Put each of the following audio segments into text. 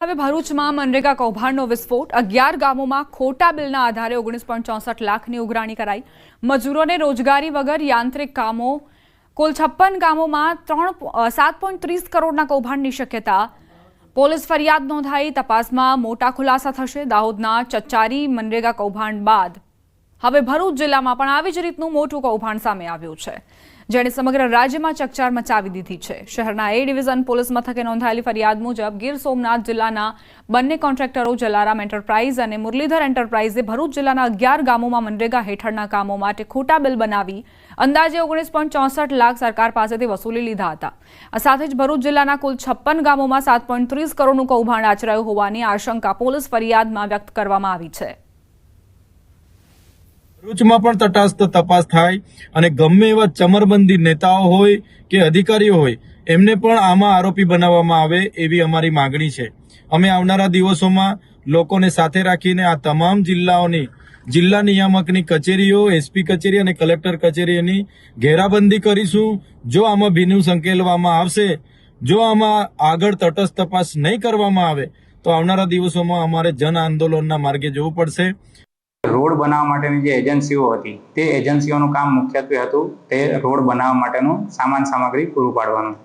હવે ભરૂચમાં મનરેગા કૌભાંડનો વિસ્ફોટ. અગિયાર ગામોમાં ખોટા બિલના આધારે ઓગણીસ પોઈન્ટ ચોસઠ લાખની ઉઘરાણી કરાઈ. મજૂરોને રોજગારી વગર યાંત્રિક કામો. કુલ છપ્પન ગામોમાં ત્રણ સાત પોઈન્ટ ત્રીસ કરોડના કૌભાંડની શક્યતા. પોલીસ ફરિયાદ નોંધાઈ, તપાસમાં મોટા ખુલાસા થશે. દાહોદના ચચ્ચારી મનરેગા કૌભાંડ બાદ. હવે ભરૂચ જિલ્લામાં પણ આવી જ રીતનું મોટું કૌભાંડ સામે આવ્યું છે. જેણે સમગ્ર રાજ્યમાં ચકચાર મચાવી દીધી છે. શહેરના એ ડિવિઝન પોલીસ મથકે નોંધાયેલી ફરિયાદ મુજબ ગીર સોમનાથ જિલ્લાના બંને કોન્ટ્રાક્ટરો જલારામ એન્ટરપ્રાઇઝ અને મુરલીધર એન્ટરપ્રાઇઝે ભરૂચ જિલ્લાના અગિયાર ગામોમાં મનરેગા હેઠળના કામો માટે ખોટા બિલ બનાવી અંદાજે ઓગણીસ ચોસઠ લાખ સરકાર પાસેથી વસૂલી લીધા હતા. આ સાથે જ ભરૂચ જિલ્લાના કુલ છપ્પન ગામોમાં સાત પોઈન્ટ ત્રીસ કરોડનું કૌભાંડ આચરાયું હોવાની આશંકા પોલીસ ફરિયાદમાં વ્યક્ત કરવામાં આવી છે. ભરૂચમાં પણ તટસ્થ તપાસ થાય અને ગમે એવા ચમરબંધી નેતાઓ હોય કે અધિકારીઓ હોય, એમને પણ આમાં આરોપી બનાવવામાં આવે એવી અમારી માગણી છે. અમે આવનારા દિવસોમાં લોકોને સાથે રાખીને આ તમામ જિલ્લાઓની, જિલ્લા નિયામકની કચેરીઓ એસપી કચેરી અને કલેક્ટર કચેરીની ઘેરાબંધી કરીશું. જો આમાં ભીનું સંકેલવામાં આવશે, જો આમાં આગળ તટસ્થ તપાસ નહીં કરવામાં આવે, તો આવનારા દિવસોમાં અમારે જન આંદોલનના માર્ગે જવું પડશે. રોડ બનાવવા માટેની જે એજન્સીઓ હતી, તે એજન્સીઓનું કામ મુખ્યત્વે હતું તે રોડ બનાવવા માટેનું સામાન સામગ્રી પૂરું પાડવાનું.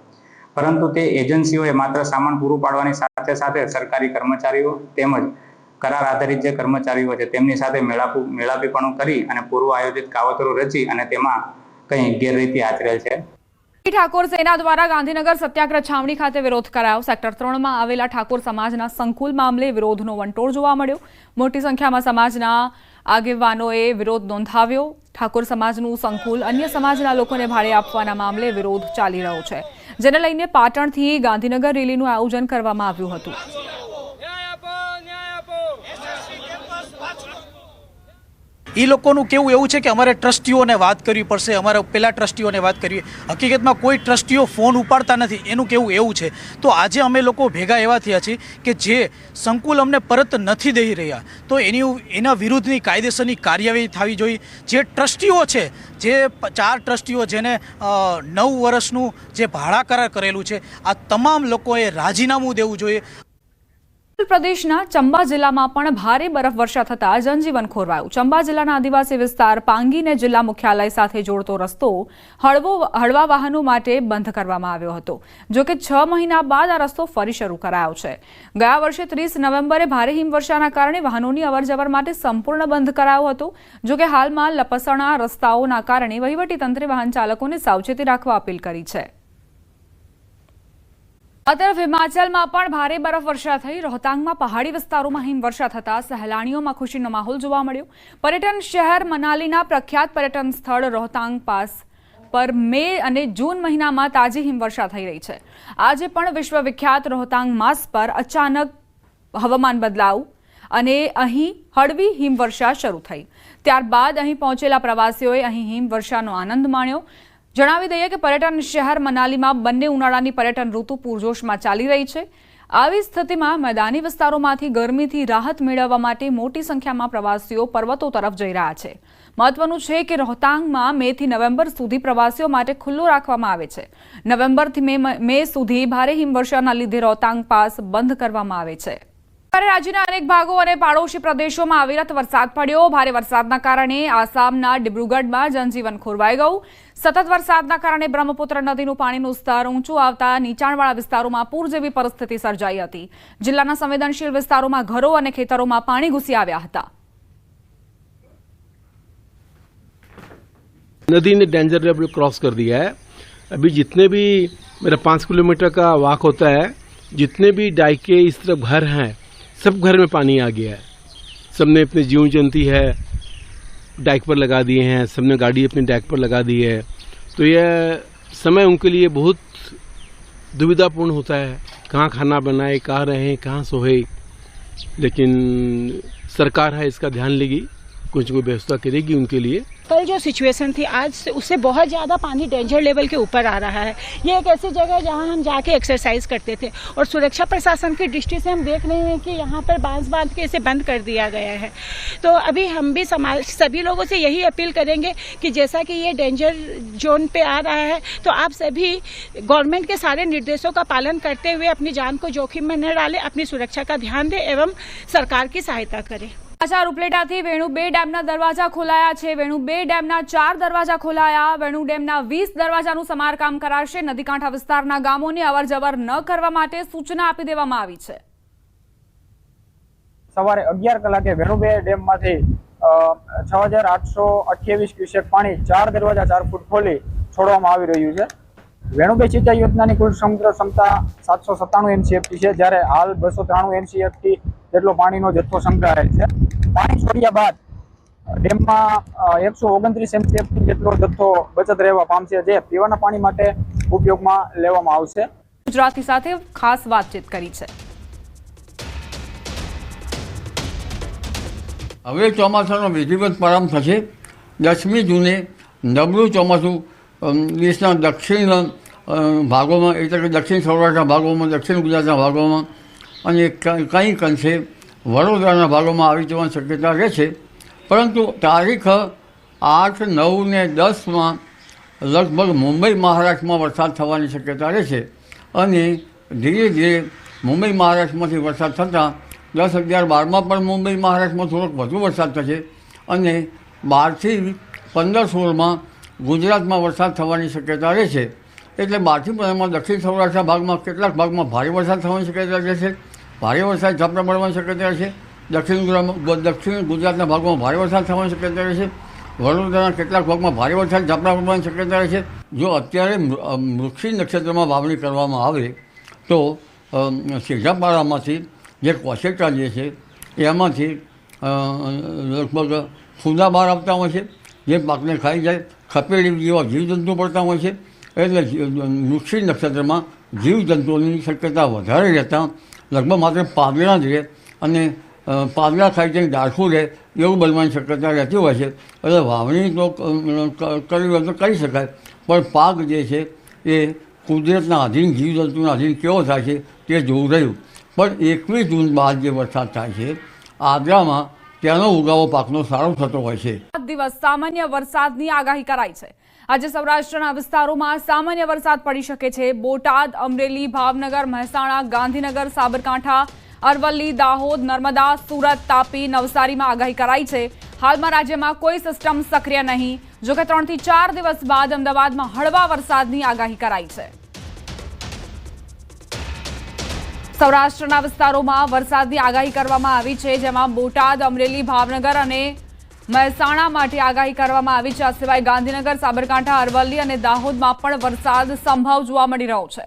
પરંતુ તે એજન્સીઓએ માત્ર સામાન પૂરું પાડવાની સાથે સાથે સરકારી કર્મચારીઓ તેમજ કરાર આધારિત જે કર્મચારીઓ છે, તેમની સાથે મેળાપુ, મેળાપીપણું કરી અને પૂર્વ આયોજિત કાવતરો રચી અને તેમાં કંઈ ગેરરીતિ આચરેલ છે. ઠાકોર સેના દ્વારા ગાંધીનગર સત્યાગ્રહ છાવણી ખાતે વિરોધ કરાયો. સેક્ટર ત્રણમાં આવેલા ઠાકોર સમાજના સંકુલ મામલે વિરોધનો વંટોળ જોવા મળ્યો. મોટી સંખ્યામાં સમાજના આગેવાનોએ વિરોધ નોંધાવ્યો. ઠાકોર સમાજનું સંકુલ અન્ય સમાજના લોકોને ભાડે આપવાના મામલે વિરોધ ચાલી રહ્યો છે. જેને લઈને પાટણથી ગાંધીનગર રેલીનું આયોજન કરવામાં આવ્યું હતું ન્યાય આપો ન્યાય આપો એ લોકોનું કેવું એવું છે કે અમારે ટ્રસ્ટીઓને વાત કરવી પડશે, અમારે પેલા ટ્રસ્ટીઓને વાત કરવી. હકીકતમાં કોઈ ટ્રસ્ટીઓ ફોન ઉપાડતા નથી, એનું કેવું એવું છે. તો આજે અમે લોકો ભેગા એવા થયા છીએ કે જે સંકુલ અમને પરત નથી દઈ રહ્યા, તો એની એના વિરુદ્ધની કાયદેસરની કાર્યવાહી થવી જોઈએ. જે ટ્રસ્ટીઓ છે, જે ચાર ટ્રસ્ટીઓ જેને નવ વર્ષનું જે ભાડા કરાર કરેલું છે, આ તમામ લોકોએ રાજીનામું દેવું જોઈએ. પ્રદેશના ચંબા જિલ્લામાં પણ ભારે બરફવર્ષા થતા જનજીવન ખોરવાયું. ચંબા જિલ્લાના આદિવાસી વિસ્તાર પાંગીને જિલ્લા મુખ્યાલય સાથે જોડતો રસ્તો હળવો હળવા વાહનો માટે બંધ કરવામાં આવ્યો હતો. જો કે છ મહિના બાદ આ રસ્તો ફરી શરૂ કરાયો છે. ગયા વર્ષે ત્રીસ નવેમ્બરે ભારે હિમવર્ષાના કારણે વાહનોની અવરજવર માટે સંપૂર્ણ બંધ કરાયો હતો. જો કે હાલમાં લપસણા રસ્તાઓના કારણે વહીવટીતંત્રે વાહન ચાલકોને સાવચેતી રાખવા અપીલ કરી છે. તરફ હિમાચલમાં પણ ભારે બરફવર્ષા થઈ. રોહતાંગમાં પહાડી વિસ્તારોમાં હિમવર્ષા થતાં સહેલાણીઓમાં ખુશીનો માહોલ જોવા મળ્યો. પર્યટન શહેર મનાલીના પ્રખ્યાત પર્યટન સ્થળ રોહતાંગ પાસ પર મે અને જૂન મહિનામાં તાજી હિમવર્ષા થઈ રહી છે. આજે પણ વિશ્વવિખ્યાત રોહતાંગ માસ પર અચાનક હવામાન બદલાવ અને અહીં હળવી હિમવર્ષા શરૂ થઈ. ત્યારબાદ અહીં પહોંચેલા પ્રવાસીઓએ અહીં હિમવર્ષાનો આનંદ માણ્યો. જણાવી દઈએ કે પર્યટન શહેર મનાલીમાં બંને ઉનાળાની પર્યટન ઋતુ પૂરજોશમાં ચાલી રહી છે. આવી સ્થિતિમાં મેદાની વિસ્તારોમાંથી ગરમીથી રાહત મેળવવા માટે મોટી સંખ્યામાં પ્રવાસીઓ પર્વતો તરફ જઈ રહ્યા છે. મહત્વનું છે કે રોહતાંગમાં મેથી નવેમ્બર સુધી પ્રવાસીઓ માટે ખુલ્લું રાખવામાં આવે છે. નવેમ્બરથી મે સુધી ભારે હિમવર્ષાના લીધે રોહતાંગ પાસ બંધ કરવામાં આવે છે. રાજ્યના અનેક ભાગો અને પાડોશી પ્રદેશોમાં અવિરત વરસાદ પડ્યો ભારે વરસાદના કારણે આસામના ડિબ્રુગઢમાં જનજીવન ખોરવાઈ ગયું સતત વરસાદના કારણે બ્રહ્મપુત્ર નદીનું પાણીનું સ્તર ઊંચું આવતા નીચાણવાળા વિસ્તારોમાં પૂર જેવી પરિસ્થિતિ સર્જાઈ હતી જિલ્લાના સંવેદનશીલ વિસ્તારોમાં ઘરો અને ખેતરોમાં પાણી ઘૂસી આવ્યા હતા नदी ने डेंजर लेवल क्रॉस कर दिया है अभी जितने भी मेरा पाँच किलोमीटर का वाक होता है जितने भी डाइक के इस तरफ घर हैं सब घर में पानी आ गया है। सबने अपने जीव जंती है, डैक पर लगा दिए हैं, सबने गाड़ी अपने डैक पर लगा दी है। तो यह समय उनके लिए बहुत दुविधापूर्ण होता है। कहाँ खाना बनाए, कहाँ रहें, कहाँ सोए लेकिन सरकार है, इसका ध्यान लेगी। कुछ कोई व्यवस्था करेगी उनके लिए। कल जो सिचुएशन थी, आज से उससे बहुत ज़्यादा पानी डेंजर लेवल के ऊपर आ रहा है। ये एक ऐसी जगह है जहाँ हम जाके एक्सरसाइज करते थे और सुरक्षा प्रशासन की दृष्टि से हम देख रहे हैं कि यहाँ पर बाँस बाँध के इसे बंद कर दिया गया है। तो अभी हम भी समाज, सभी लोगों से यही अपील करेंगे कि जैसा कि ये डेंजर जोन पे आ रहा है तो आप सभी गवर्नमेंट के सारे निर्देशों का पालन करते हुए अपनी जान को जोखिम में न डालें, अपनी सुरक्षा का ध्यान दें एवं सरकार की सहायता करें। સમાચાર ઉપલેટાથી વેણુ બે ડેમના દરવાજા ખોલાયા છે. વેણુ બે ડેમના ચાર દરવાજા ખોલાયા. વેણુ ડેમના વીસ દરવાજાનું સમારકામ કરાશે. નદીકાંઠા વિસ્તારના ગામોની અવરજવર ન કરવા માટે સૂચના આપી દેવામાં આવી છે. સવારે અગિયાર કલાકે વેણુ બે ડેમમાંથી છ હજાર આઠસો અઠ્યાવીસ ક્યુસેક પાણી ચાર દરવાજા ચાર ફૂટ ખોલી છોડવામાં આવી રહ્યું છે. વેણુબે સિંચાઈ યોજનાની કુલ સમગ્ર ક્ષમતા સાતસો સત્તાણું એમસીએફટી છે. જ્યારે હાલ બસો ત્રાણું એમસીએફટી જેટલો પાણીનો જથ્થો સંગ્રહાય છે. પાણી છોડ્યા બાદ ડેમમાં એકસો ઓગણત્રીસ એમસીએફટી જેટલો જથ્થો બચત રહેવા પામશે જે પીવાના પાણી માટે ઉપયોગમાં લેવામાં આવશે. ગુજરાતી સાથે ખાસ વાતચીત કરી છે. હવે ચોમાસાનો વિધિવત પ્રારંભ થશે. દસમી જૂને નબળું ચોમાસું દેશના દક્ષિણ ભાગોમાં એટલે કે દક્ષિણ સૌરાષ્ટ્રના ભાગોમાં, દક્ષિણ ગુજરાતના ભાગોમાં અને કંઈક અંશે વડોદરાના ભાગોમાં આવી જવાની શક્યતા રહે છે. પરંતુ તારીખ આઠ, નવ ને દસમાં લગભગ મુંબઈ, મહારાષ્ટ્રમાં વરસાદ થવાની શક્યતા રહે છે. અને ધીરે ધીરે મુંબઈ, મહારાષ્ટ્રમાંથી વરસાદ થતાં દસ અગિયાર બારમાં પણ મુંબઈ, મહારાષ્ટ્રમાં થોડોક વધુ વરસાદ થશે અને બારથી પંદર સોળમાં ગુજરાતમાં વરસાદ થવાની શક્યતા રહે છે. એટલે બારથી એમાં દક્ષિણ સૌરાષ્ટ્રના ભાગમાં કેટલાક ભાગમાં ભારે વરસાદ થવાની શક્યતા રહેશે ભારે વરસાદ ઝાપટા પડવાની શક્યતા રહેશે દક્ષિણ દક્ષિણ ગુજરાતના ભાગમાં ભારે વરસાદ થવાની શક્યતા રહેશે વડોદરાના કેટલાક ભાગમાં ભારે વરસાદ ઝાપટા પડવાની શક્યતા રહેશે જો અત્યારે મૃક્ષી નક્ષત્રમાં વાવણી કરવામાં આવે, તો સીધાપાડામાંથી જે કોસેટા જે છે, એમાંથી લગભગ ફૂંદા બહાર આવતા હોય છે. જે પાકને ખાઈ જાય ખપેડી જેવા જીવજંતુ પડતા હોય છે, એટલે જી- નક્ષત્રમાં જીવજંતુઓની શક્યતા વધારે રહેતા, લગભગ માત્ર પાદરા જ રહે અને પાદરા થાય જઈને ડાળખું રહે એવું બનવાની શક્યતા રહેતી હોય છે. એટલે વાવણી તો કરવી હોય તો કરી શકાય, પણ પાક જે છે એ કુદરતના આધીન, જીવજંતુના આધીન કેવો થાય છે તે જોવું રહ્યું. પણ એકવીસ જૂન બાદ જે વરસાદ થાય છે, આગ્રામાં તેનો ઉગાવો પાકનો સારો થતો હોય છે. દિવસ સામાન્ય વરસાદની આગાહી કરાઈ છે. આજે સૌરાષ્ટ્રના વિસ્તારોમાં સામાન્ય વરસાદ પડી શકે છે. બોટાદ, અમરેલી, ભાવનગર, મહેસાણા, ગાંધીનગર, સાબરકાંઠા, અરવલ્લી, દાહોદ, નર્મદા, સુરત, તાપી, નવસારીમાં આગાહી કરાઈ છે. હાલમાં રાજ્યમાં કોઈ સિસ્ટમ સક્રિય નહીં. જોકે ત્રણથી ચાર દિવસ બાદ અમદાવાદમાં હળવા વરસાદની આગાહી કરાઈ છે. સૌરાષ્ટ્રના વિસ્તારોમાં વરસાદની આગાહી કરવામાં આવી છે, જેમાં બોટાદ, અમરેલી, ભાવનગર અને મહેસાણા માટે આગાહી કરવામાં આવી છે. આ સિવાય ગાંધીનગર, સાબરકાંઠા, અરવલ્લી અને દાહોદમાં પણ વરસાદ સંભવ જોવા મળી રહ્યો છે.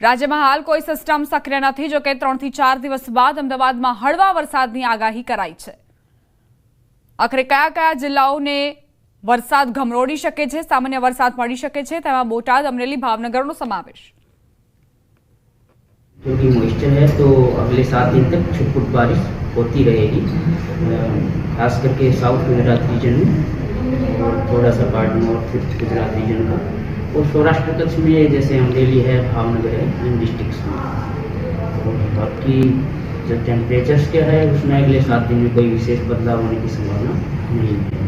રાજ્યમાં હાલ કોઈ સિસ્ટમ સક્રિય નથી જોકે ત્રણથી ચાર દિવસ બાદ અમદાવાદમાં હળવા વરસાદની આગાહી કરાઈ છે. આખરે કયા કયા જિલ્લાઓને વરસાદ ગમરોડી શકે છે, સામાન્ય વરસાદ મળી શકે છે, તેમાં બોટાદ, અમરેલી, ભાવનગરનો સમાવેશ. क्योंकि मॉइस्चर है तो अगले सात दिन तक छुटपुट बारिश होती रहेगी। खास करके साउथ गुजरात रीजन में, और थोड़ा सा पार्ट नॉर्थ गुजरात रीजन का, और सौराष्ट्र कच्छ में जैसे अमरेली है भावनगर है, इन डिस्ट्रिक्ट्स में। और बाकी जो टेम्परेचर्स क्या है, उसमें अगले सात दिन में कोई विशेष बदलाव होने की संभावना नहीं है।